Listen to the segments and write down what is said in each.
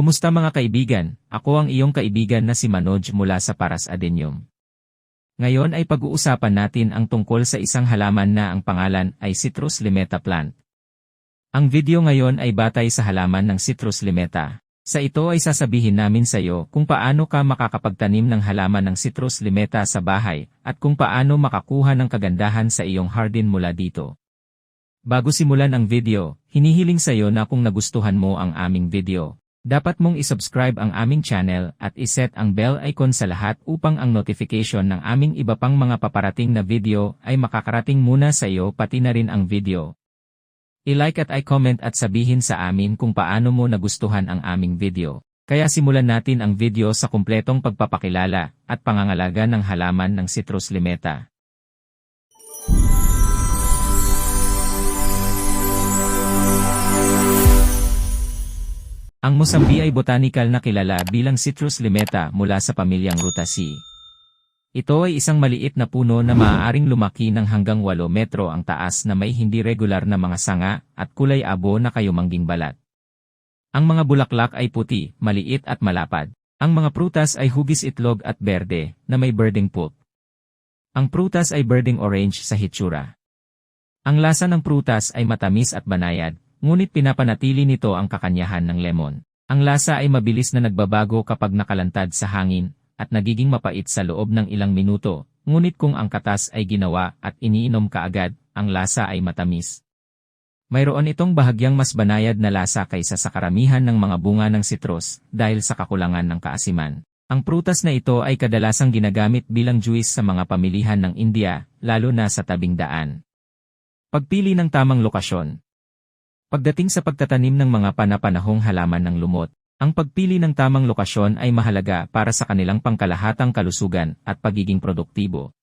Kumusta mga kaibigan? Ako ang iyong kaibigan na si Manoj mula sa Paras Adenium. Ngayon ay pag-uusapan natin ang tungkol sa isang halaman na ang pangalan ay Citrus limeta plant. Ang video ngayon ay batay sa halaman ng Citrus limeta. Sa ito ay sasabihin namin sa iyo kung paano ka makakapagtanim ng halaman ng Citrus limeta sa bahay at kung paano makakuha ng kagandahan sa iyong hardin mula dito. Bago simulan ang video, hinihiling sa iyo na kung nagustuhan mo ang aming video, dapat mong isubscribe ang aming channel at iset ang bell icon sa lahat upang ang notification ng aming iba pang mga paparating na video ay makakarating muna sa iyo pati na rin ang video. I-like at i-comment at sabihin sa amin kung paano mo nagustuhan ang aming video. Kaya simulan natin ang video sa kumpletong pagpapakilala at pangangalaga ng halaman ng Citrus limeta. Ang Mosambi ay botanical na kilala bilang Citrus limeta mula sa pamilyang Rutaceae. Ito ay isang maliit na puno na maaaring lumaki ng hanggang 8 metro ang taas na may hindi regular na mga sanga at kulay abo na kayumangging balat. Ang mga bulaklak ay puti, maliit at malapad. Ang mga prutas ay hugis itlog at berde na may birding pulp. Ang prutas ay birding orange sa hitsura. Ang lasa ng prutas ay matamis at banayad, ngunit pinapanatili nito ang kakanyahan ng lemon. Ang lasa ay mabilis na nagbabago kapag nakalantad sa hangin, at nagiging mapait sa loob ng ilang minuto, ngunit kung ang katas ay ginawa at iniinom kaagad, ang lasa ay matamis. Mayroon itong bahagyang mas banayad na lasa kaysa sa karamihan ng mga bunga ng citrus dahil sa kakulangan ng kaasiman. Ang prutas na ito ay kadalasang ginagamit bilang juice sa mga pamilihan ng India, lalo na sa tabing daan. Pagpili ng tamang lokasyon Pagdating sa pagtatanim ng mga panapanahong halaman ng lumot, ang pagpili ng tamang lokasyon ay mahalaga para sa kanilang pangkalahatang kalusugan at pagiging produktibo.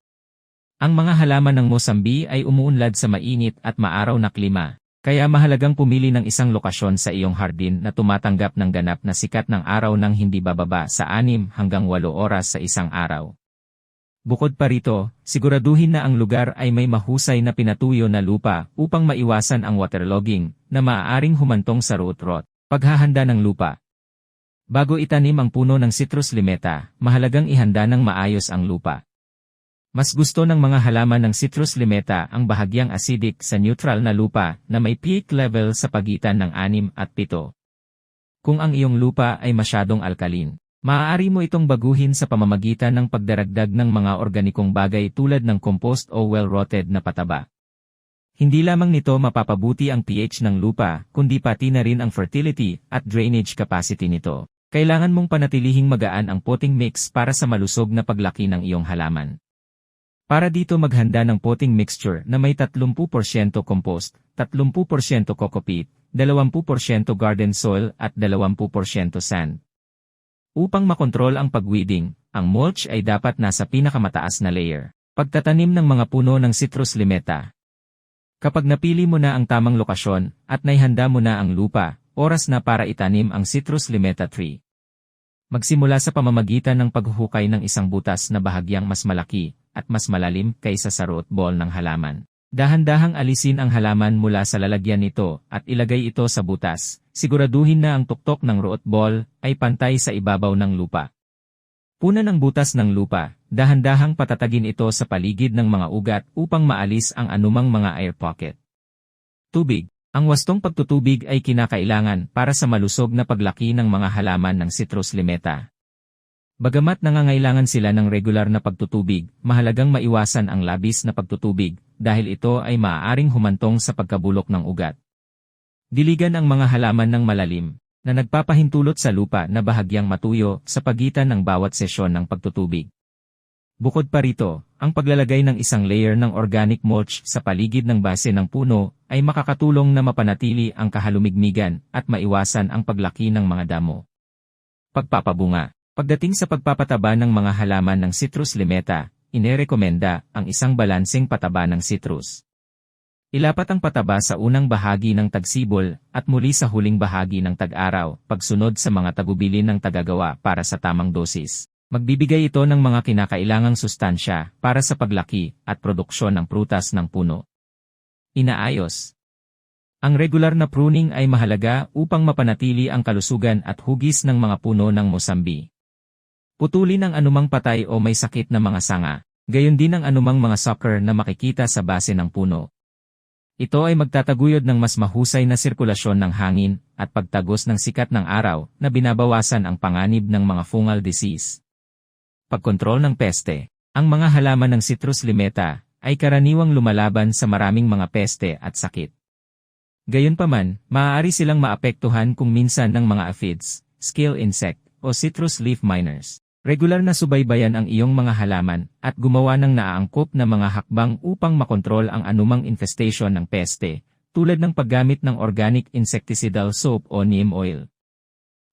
Ang mga halaman ng Mosambi ay umuunlad sa mainit at maaraw na klima, kaya mahalagang pumili ng isang lokasyon sa iyong hardin na tumatanggap ng ganap na sikat ng araw ng hindi bababa sa 6 hanggang 8 oras sa isang araw. Bukod pa rito, siguraduhin na ang lugar ay may mahusay na pinatuyo na lupa upang maiwasan ang waterlogging na maaaring humantong sa root rot. Paghahanda ng lupa Bago itanim ang puno ng citrus limeta, mahalagang ihanda ng maayos ang lupa. Mas gusto ng mga halaman ng citrus limeta ang bahagyang acidic sa neutral na lupa na may pH level sa pagitan ng 6 at 7. Kung ang iyong lupa ay masyadong alkalin, Maaari mo itong baguhin sa pamamagitan ng pagdaragdag ng mga organikong bagay tulad ng compost o well-rotted na pataba. Hindi lamang nito mapapabuti ang pH ng lupa, kundi pati na rin ang fertility at drainage capacity nito. Kailangan mong panatilihing magaan ang potting mix para sa malusog na paglaki ng iyong halaman. Para dito maghanda ng potting mixture na may 30% compost, 30% coco peat, 20% garden soil at 20% sand. Upang makontrol ang pagweeding, ang mulch ay dapat nasa pinakamataas na layer. Pagtatanim ng mga puno ng citrus limeta. Kapag napili mo na ang tamang lokasyon at naihanda mo na ang lupa, oras na para itanim ang citrus limeta tree. Magsimula sa pamamagitan ng paghuhukay ng isang butas na bahagyang mas malaki at mas malalim kaysa sa root ball ng halaman. Dahan-dahang alisin ang halaman mula sa lalagyan nito at ilagay ito sa butas. Siguraduhin na ang tuktok ng root ball ay pantay sa ibabaw ng lupa. Puna ng butas ng lupa, dahan-dahang patatagin ito sa paligid ng mga ugat upang maalis ang anumang mga air pocket. Tubig. Ang wastong pagtutubig ay kinakailangan para sa malusog na paglaki ng mga halaman ng citrus limeta. Bagamat nangangailangan sila ng regular na pagtutubig, mahalagang maiwasan ang labis na pagtutubig dahil ito ay maaaring humantong sa pagkabulok ng ugat. Diligan ang mga halaman ng malalim na nagpapahintulot sa lupa na bahagyang matuyo sa pagitan ng bawat sesyon ng pagtutubig. Bukod pa rito, ang paglalagay ng isang layer ng organic mulch sa paligid ng base ng puno ay makakatulong na mapanatili ang kahalumigmigan at maiwasan ang paglaki ng mga damo. Pagpapabunga Pagdating sa pagpapataba ng mga halaman ng citrus limeta, inerekomenda ang isang balanseng pataba ng citrus. Ilapat ang pataba sa unang bahagi ng tagsibol at muli sa huling bahagi ng tag-araw, pagsunod sa mga tagubilin ng tagagawa para sa tamang dosis. Magbibigay ito ng mga kinakailangang sustansya para sa paglaki at produksyon ng prutas ng puno. Inaayos Ang regular na pruning ay mahalaga upang mapanatili ang kalusugan at hugis ng mga puno ng Mosambi. Putulin ang anumang patay o may sakit na mga sanga, gayon din ang anumang mga sucker na makikita sa base ng puno. Ito ay magtataguyod ng mas mahusay na sirkulasyon ng hangin at pagtagos ng sikat ng araw na binabawasan ang panganib ng mga fungal disease. Pagkontrol ng peste. Ang mga halaman ng citrus limeta ay karaniwang lumalaban sa maraming mga peste at sakit. Gayunpaman, maaari silang maapektuhan kung minsan ng mga aphids, scale insect, o citrus leaf miners. Regular na subaybayan ang iyong mga halaman at gumawa ng naaangkop na mga hakbang upang makontrol ang anumang infestation ng peste, tulad ng paggamit ng organic insecticidal soap o neem oil.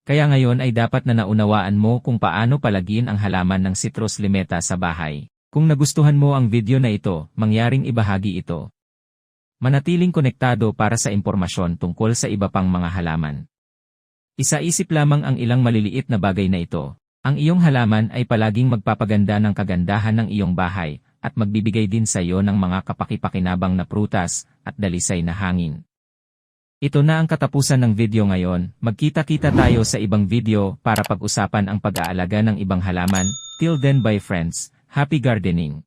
Kaya ngayon ay dapat na naunawaan mo kung paano palagin ang halaman ng citrus limeta sa bahay. Kung nagustuhan mo ang video na ito, mangyaring ibahagi ito. Manatiling konektado para sa impormasyon tungkol sa iba pang mga halaman. Isa-isip lamang ang ilang maliliit na bagay na ito. Ang iyong halaman ay palaging magpapaganda ng kagandahan ng iyong bahay at magbibigay din sa iyo ng mga kapakipakinabang na prutas at dalisay na hangin. Ito na ang katapusan ng video ngayon. Magkita-kita tayo sa ibang video para pag-usapan ang pag-aalaga ng ibang halaman. Till then bye friends. Happy gardening!